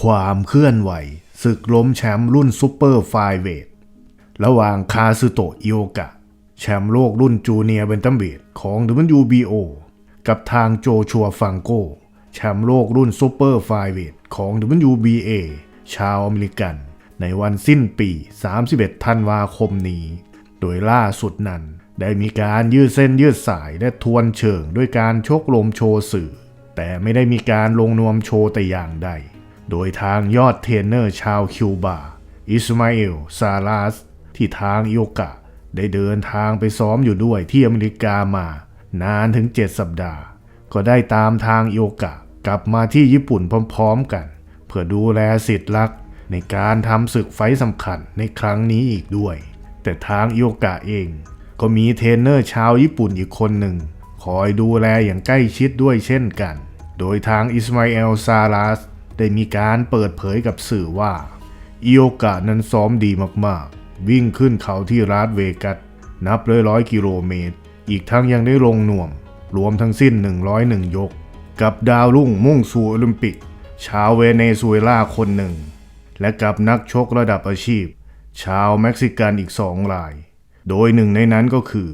ความเคลื่อนไหวศึกล้มแชมป์รุ่นซูเปอร์ไฟเวทระหว่างคาซึโตะอิโอกะ แชมป์โลกรุ่นจูเนียร์เบนตัมเบดของ WBO กับทางโจชัวฟังโก แชมป์โลกรุ่นซูเปอร์ไฟเวทของ WBA ชาวอเมริกัน ในวันสิ้นปี 31 ธันวาคมนี้ โดยล่าสุดนั้น ได้มีการยืดเส้นยืดสายและทวนเชิงด้วยการชกลมโชว์สื่อ แต่ไม่ได้มีการลงนวมโชว์แต่อย่างใด โดยทางยอดเทรนเนอร์ชาวคิวบา อิสมาเอล ซาลาส ที่ทางโอกะ ได้เดินทางไปซ้อมอยู่ด้วยที่อเมริกามานานถึง 7 สัปดาห์ ก็ได้ตามทางโอกะ กลับมาที่ญี่ปุ่นพร้อมๆกัน เพื่อดูแลสิทธิ์รักในการทำศึกไฟสำคัญในครั้งนี้อีกด้วย แต่ทางโอกะเอง ก็มีเทรนเนอร์ชาวญี่ปุ่นอีกคนหนึ่ง คอยดูแลอย่างใกล้ชิดด้วยเช่นกัน โดยทางอิสมาเอลซาลาส ได้มีการเปิดเผยกับสื่อว่าอิโอกะนั้นซ้อมดีมากๆ วิ่งขึ้นเขาที่รัสเวกัส นับร้อยร้อยกิโลเมตร อีกทั้งยังได้ลงนวม รวมทั้งสิ้น 101 ยก กับดาวรุ่งมุ่งสู่โอลิมปิก ชาวเวเนซุเอลาคนหนึ่ง และกับนักชกระดับอาชีพ ชาวเม็กซิกันอีกสองราย โดยหนึ่งในนั้นก็คือ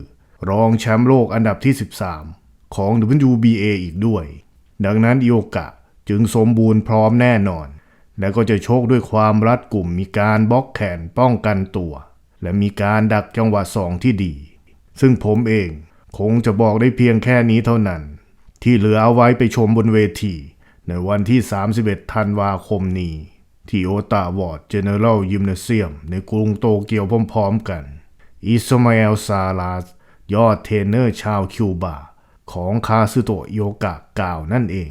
รองแชมป์โลกอันดับที่ 13 ของ WBA อีกด้วย ดังนั้นอิโอกะ จึงสมบูรณ์พร้อมแน่นอน และก็จะโชคด้วยความรัดกลุ่มมีการบล็อกแขนป้องกันตัว และมีการดักจังหวะสองที่ดี ซึ่งผมเองคงจะบอกได้เพียงแค่นี้เท่านั้น ที่เหลือเอาไว้ไปชมบนเวที ในวันที่ 31 ธันวาคมนี้ ที่โอตาวอร์ดเจเนอรัลยิมเนเซียมในกรุงโตเกียวพร้อมๆกัน อิสมาเอลซาลาสยอดเทรนเนอร์ชาวคิวบา ของคาซึโตโยกะกล่าวนั่นเอง